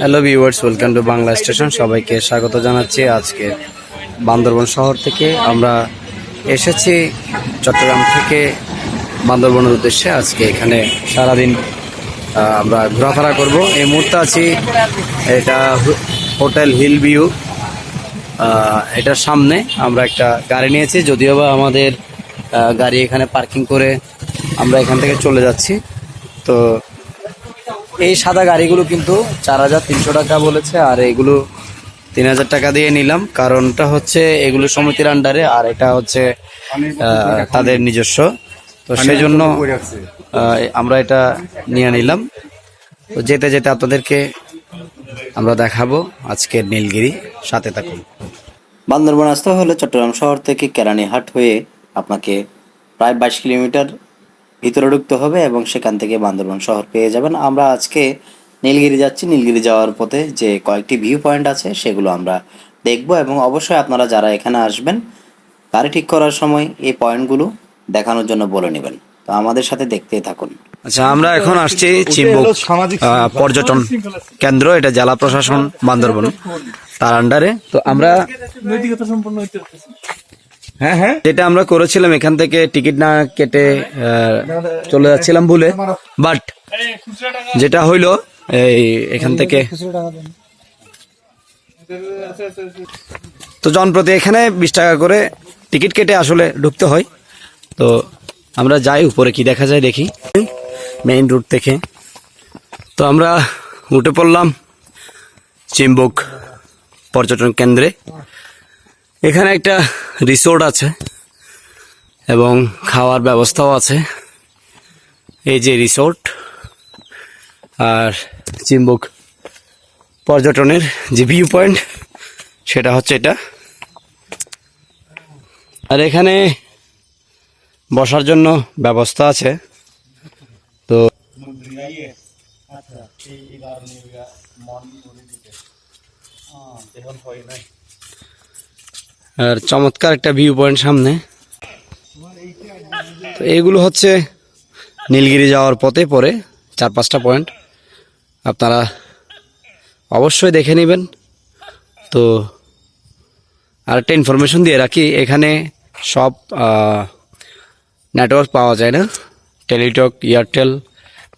Hello viewers welcome to Bangla station সবাইকে স্বাগত জানাচ্ছি আজকে বান্দরবন শহর থেকে। আমরা এসেছি চট্টগ্রাম থেকে বান্দরবনের উদ্দেশ্যে। আজকে এখানে সারাদিন আমরা ঘোরাফেরা করব। এই মুহূর্তে আছি, এটা হোটেল হিল ভিউ এটার সামনে আমরা একটা গাড়ি নিয়েছি। যদিও বা আমাদের গাড়ি এখানে পার্কিং করে আমরা এখান থেকে চলে যাচ্ছি। তো এই সাদা গাড়িগুলো কিন্তু চার হাজার তিনশো টাকা বলেছে আর এগুলো তিন হাজার টাকা দিয়ে নিলাম। কারণটা হচ্ছে এগুলো সমিতির আন্ডারে আর এটা হচ্ছে তাদের নিজস্ব। তো সেই জন্য আমরা এটা নিয়ে নিলাম। তো যেতে যেতে আপনাদেরকে আমরা দেখাবো আজকের নীলগিরি। সাথে থাকুন। বান্দরবান আসতে হলে চট্টগ্রাম শহর থেকে কেরানীহাট হয়ে আপনাকে প্রায় বাইশ কিলোমিটার ভিতরে ঢুকতে হবে এবং সেখান থেকে বান্দরবান শহর পেয়ে যাবেন। আমরা আজকে নীলগিরি যাচ্ছি। নীলগিরি যাওয়ার পথে যে কয়েকটি ভিউ পয়েন্ট আছে সেগুলো আমরা দেখব এবং অবশ্যই আপনারা যারা এখানে আসবেন গাড়ি ঠিক করার সময় এই পয়েন্টগুলো দেখানোর জন্য বলে নেবেন। তো আমাদের সাথে দেখতেই থাকুন। আচ্ছা আমরা এখন আসছি চিম্বুক পর্যটন কেন্দ্র এটা জেলা প্রশাসন বান্দরবন। তার আন্ডারে তো আমরা হ্যাঁ হ্যাঁ। যেটা আমরা করেছিলাম, এখান থেকে টিকিট না কেটে চলে যাচ্ছিলাম ভুলে। বাট যেটা হইল, এই, এখান থেকে। তো জনপ্রতি এখানে বিশ টাকা করে টিকিট কেটে আসলে ঢুকতে হয়। তো আমরা যাই, উপরে কি দেখা যায় দেখি। মেইন রুট থেকে। তো আমরা উঠে পড়লাম, চিম্বুক পর্যটন কেন্দ্রে। এখানে একটা রিসোর্ট আছে এবং খাওয়ার ব্যবস্থাও আছে। এই যে রিসোর্ট আর চিম্বুক পর্যটনের যে ভিউ পয়েন্ট, সেটা হচ্ছে এটা। আর এখানে বসার জন্য ব্যবস্থা আছে। তো আর চমৎকার একটা ভিউ পয়েন্ট সামনে। তো এগুলো হচ্ছে নীলগিরি যাওয়ার পথে পরে চার পাঁচটা পয়েন্ট আপনারা অবশ্যই দেখে নেবেন। তো আর একটা ইনফরমেশন দিয়ে রাখি, এখানে সব নেটওয়ার্ক পাওয়া যায় না। টেলিটক এয়ারটেল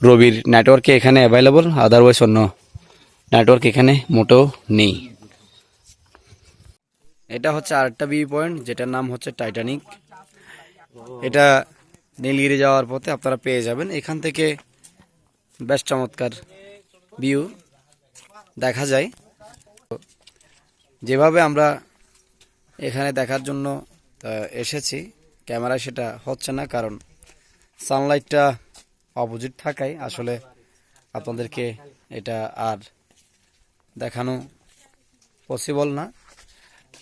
রবির নেটওয়ার্কে এখানে অ্যাভেলেবল আদারওয়াইজ অন্য নেটওয়ার্ক এখানে মোটেও নেই। এটা হচ্ছে আরেকটা ভিউ পয়েন্ট যেটার নাম হচ্ছে টাইটানিক এটা নীলগিরি যাওয়ার পথে আপনারা পেয়ে যাবেন। এখান থেকে বেশ চমৎকার ভিউ দেখা যায়। যেভাবে আমরা এখানে দেখার জন্য এসেছি, ক্যামেরায় সেটা হচ্ছে না, কারণ সানলাইটটা অপোজিট থাকায় আসলে আপনাদেরকে এটা আর দেখানো পসিবল না।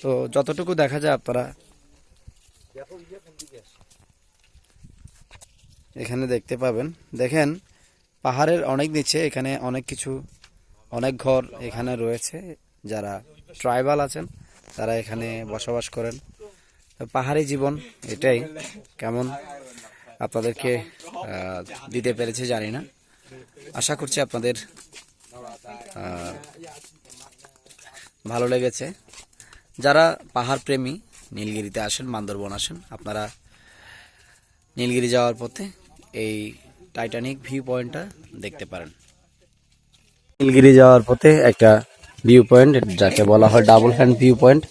তো যতটুকু দেখা যায় আপনারা। এখানে দেখতে পাবেন। দেখেন, পাহাড়ের অনেক নিচে এখানে অনেক কিছু, অনেক ঘর এখানে রয়েছে। যারা ট্রাইবাল আছেন, তারা এখানে বসবাস করেন। তো পাহাড়ি জীবন এটাই। কেমন আপনাদেরকে দিতে পেরেছে জানি না। আশা করছি আপনাদের ভালো লেগেছে। যারা পাহাড় প্রেমী নীলগিরিতে আসেন, বান্দরবন আসেন, আপনারা নীলগিরি যাওয়ার পথে এই টাইটানিক ভিউ পয়েন্টটা দেখতে পারেন। নীলগিরি যাওয়ার পথে একটা ভিউ পয়েন্ট যাকে বলা হয় ডাবল হ্যান্ড ভিউ পয়েন্ট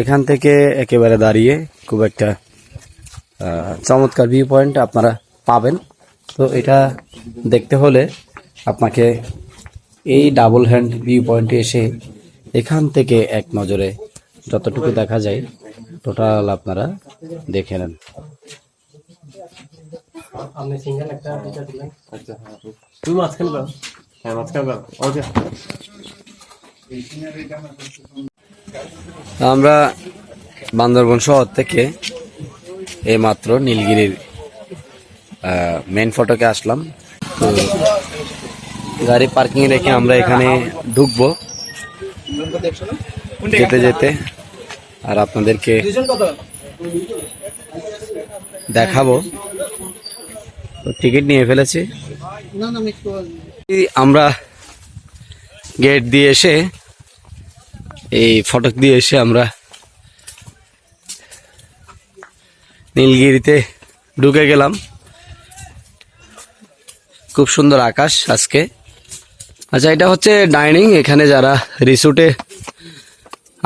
এখান থেকে একেবারে দাঁড়িয়ে খুব একটা চমৎকার ভিউ পয়েন্ট আপনারা পাবেন। তো এটা দেখতে হলে আপনাকে এই ডাবল হ্যান্ড ভিউ পয়েন্টে এসে এখান থেকে এক নজরে যতটুকু দেখা যায় টোটাল আপনারা দেখে নেন। তুই মাঝখানে দাও। হ্যাঁ মাঝখানে দাও। ওকে আমরা বান্দরবন শহর থেকে এইমাত্র নীলগিরির মেন ফটকে আসলাম। তো গাড়ি পার্কিং রেখে আমরা এখানে ঢুকবো। যেতে যেতে। আর আপনাদেরকে দেখাবো। টিকিট নিয়ে ফেলেছি। আমরা গেট দিয়ে এসে এই ফটক দিয়ে এসে আমরা নীলগিরিতে ঢুকে গেলাম। খুব সুন্দর আকাশ আজকে। আচ্ছা এটা হচ্ছে ডাইনিং। এখানে যারা রিসোর্টে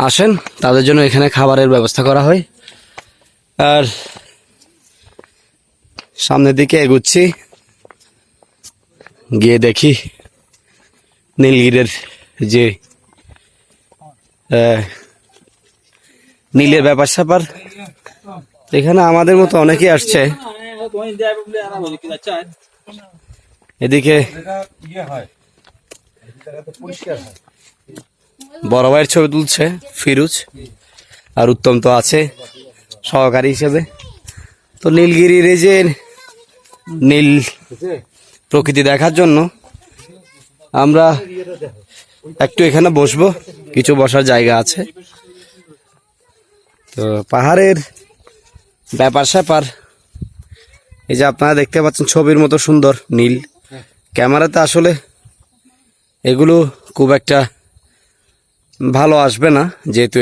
আসেন, তাদের জন্য এখানে খাবারের ব্যবস্থা করা হয়। আর সামনের দিকে এগুচ্ছি। গিয়ে দেখি নীলগিরের যে নীলের ব্যাপার স্যাপার। এখানে আমাদের মতো অনেকেই আসছে। এদিকে বড় ভাইয়ের ছবি তুলছে, ফিরুজ। আর উত্তম তো আছে, সহকারী হিসেবে। তো নীলগিরির এই যে নীল প্রকৃতি দেখার জন্য আমরা একটু এখানে বসবো, কিছু বসার জায়গা আছে। তো পাহাড়ের ব্যাপার স্যাপার, এই যে আপনারা দেখতে পাচ্ছেন ছবির মতো সুন্দর নীল। ক্যামেরাতে আসলে এগুলো খুব একটা ভালো আসবে না যেহেতু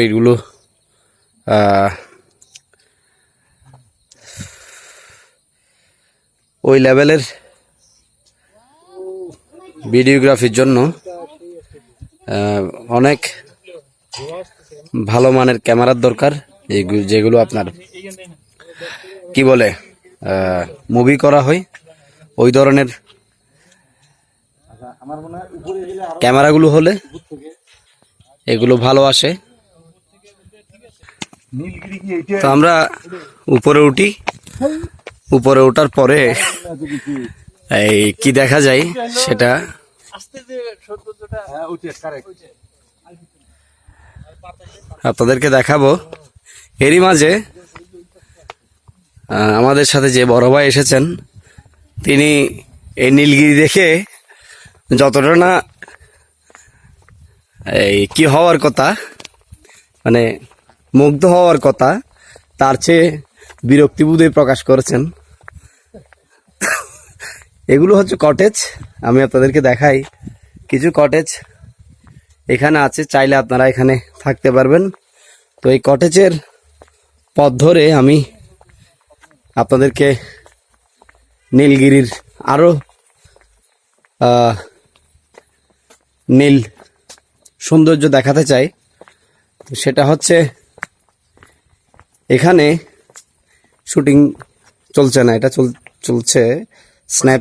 আহ, ওই লেভেলের ভিডিওগ্রাফির জন্য অনেক ভালো মানের ক্যামেরার দরকার যেগু- যেগুলো আপনার কি বলে মুভি করা হয় ওই ধরনের ক্যামেরাগুলো হলে এগুলো ভালো আসে। তো আমরা উপরে উঠি। উপরে ওঠার পরে এই কি দেখা যায় সেটা? আপনাদেরকে দেখাবো। এরই মাঝে আমাদের সাথে যে বড় ভাই এসেছেন, তিনি এই নীলগিরি দেখে যতটা না এই কি হওয়ার কথা? মানে মুগ্ধ হওয়ার কথা, তার চেয়ে বিরক্তিবোধে প্রকাশ করেছেন। এগুলো হচ্ছে কটেজ আমি আপনাদেরকে দেখাই কিছু কটেজ এখানে আছে, চাইলে আপনারা এখানে থাকতে পারবেন। তো এই কটেজের পথ ধরে আমি আপনাদেরকে নীলগিরির আরও নীল সৌন্দর্য দেখাতে চাই। সেটা হচ্ছে, এখানে শুটিং চলছে না, এটা চল- চলছে স্ন্যাপ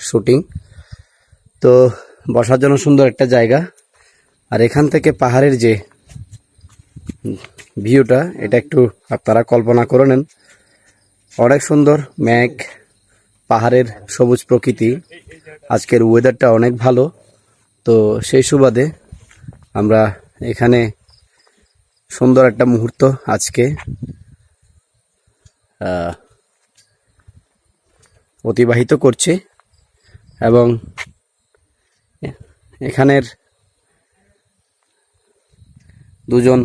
শুটিং। তো বসার জন্য সুন্দর একটা জায়গা। আর এখান থেকে পাহাড়ের যে ভিউটা, এটা একটু আপনারা কল্পনা করে নেন। অনেক সুন্দর মেঘ, পাহাড়ের সবুজ প্রকৃতি। আজকের ওয়েদারটা অনেক ভালো। তো সেই সুবাদে আমরা এখানে সুন্দর একটা মুহূর্ত আজকে অতিবাহিত করছি এবং এখানের দুজন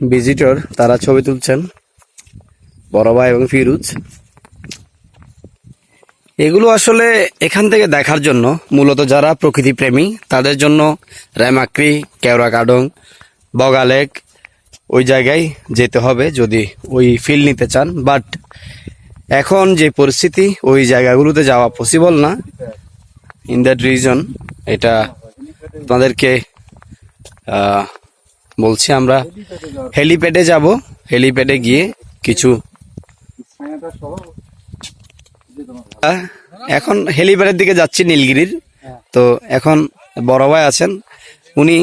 ভিজিটর তারা ছবি তুলছেন, বড় ভাই এবং ফিরুজ। এগুলো আসলে এখান থেকে দেখার জন্য মূলত যারা প্রকৃতি প্রেমী, তাদের জন্য রেমাক্রি, কেওড়া কাডং বগালেক ওই জায়গায় যেতে হবে যদি ওই ফিল নিতে চান। বাট এখন যে পরিস্থিতি, ওই জায়গাগুলোতে যাওয়া পসিবল না। ইন দ্যাট রিজন এটা আপনাদেরকে বলছি আমরা হেলিপ্যাডে যাব। হেলিপ্যাডে গিয়ে কিছু এখন হেলিপ্যাডের দিকে যাচ্ছি নীলগিরির। তো এখন বড় ভাই আছেন। উনি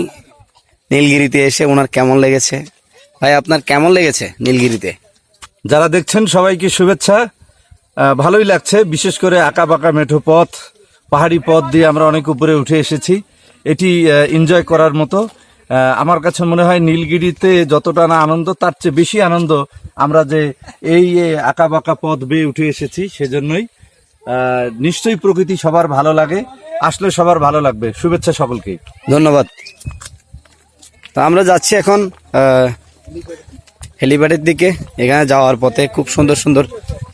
নীলগিরিতে এসে ওনার কেমন লেগেছে? ভাই আপনার কেমন লেগেছে নীলগিরিতে? যারা দেখছেন সবাইকে শুভেচ্ছা। ভালোই লাগছে বিশেষ করে আঁকা বাঁকা মেঠো পথ পাহাড়ি পথ দিয়ে আমরা অনেক উপরে উঠে এসেছি। এটি এনজয় করার মতো। আমার কাছে মনে হয় নীলগিরিতে যতটা না আনন্দ তার চেয়ে বেশি আনন্দ আমরা যে এই আঁকা বাঁকা পথ বেয়ে উঠে এসেছি সেজন্যই। নিশ্চয়ই প্রকৃতি সবার ভালো লাগে, আসলে সবার ভালো লাগবে। শুভেচ্ছা সকলকে। ধন্যবাদ। তো আমরা যাচ্ছি এখন হেলিপ্যাডের দিকে। এখানে যাওয়ার পথে খুব সুন্দর সুন্দর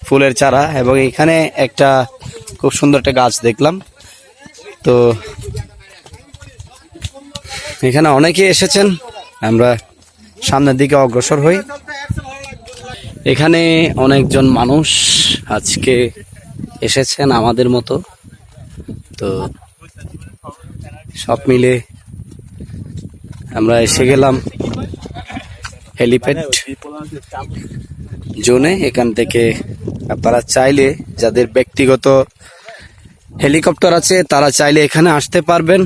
ফুলের চারা এবং এখানে একটা খুব সুন্দর একটা গাছ দেখলাম। তো এখানে অনেকে এসেছেন, আমরা সামনের দিকে অগ্রসর হই। এখানে অনেকজন মানুষ আজকে এসেছেন আমাদের মতো। তো সব মিলে আমরা এসে গেলাম হেলিপ্যাড জোনে। এখান থেকে আপনারা চাইলে যাদের ব্যক্তিগত হেলিকপ্টার আছে, তারা চাইলে এখানে আসতে পারবেন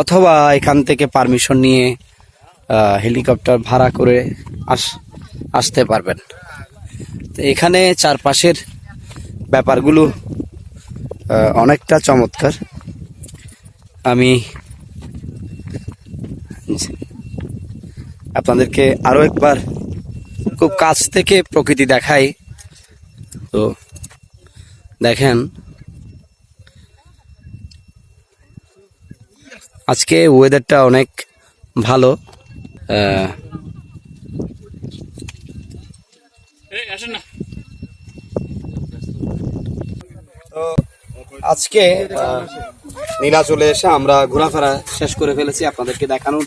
অথবা এখান থেকে পারমিশন নিয়ে হেলিকপ্টার ভাড়া করে আস, আসতে পারবেন। তো এখানে চারপাশের ব্যাপারগুলো অনেকটা চমৎকার। আমি আপনাদেরকে আরও একবার খুব কাছ থেকে প্রকৃতি দেখাই। তো দেখেন আজকে ওয়েদারটা অনেক ভালো। আহ, আজকে নীলা নীলাচলে এসে আমরা ঘোরাফেরা শেষ করে ফেলেছি আপনাদেরকে দেখানোর।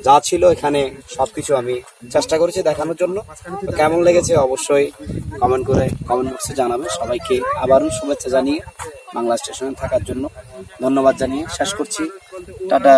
যা ছিল এখানে সবকিছু আমি চেষ্টা করেছি দেখানোর জন্য। কেমন লেগেছে অবশ্যই কমেন্ট করে কমেন্ট বক্সে জানাবে সবাইকে আবারও শুভেচ্ছা জানিয়ে বাংলা স্টেশনে থাকার জন্য ধন্যবাদ জানিয়ে শেষ করছি। টাটা।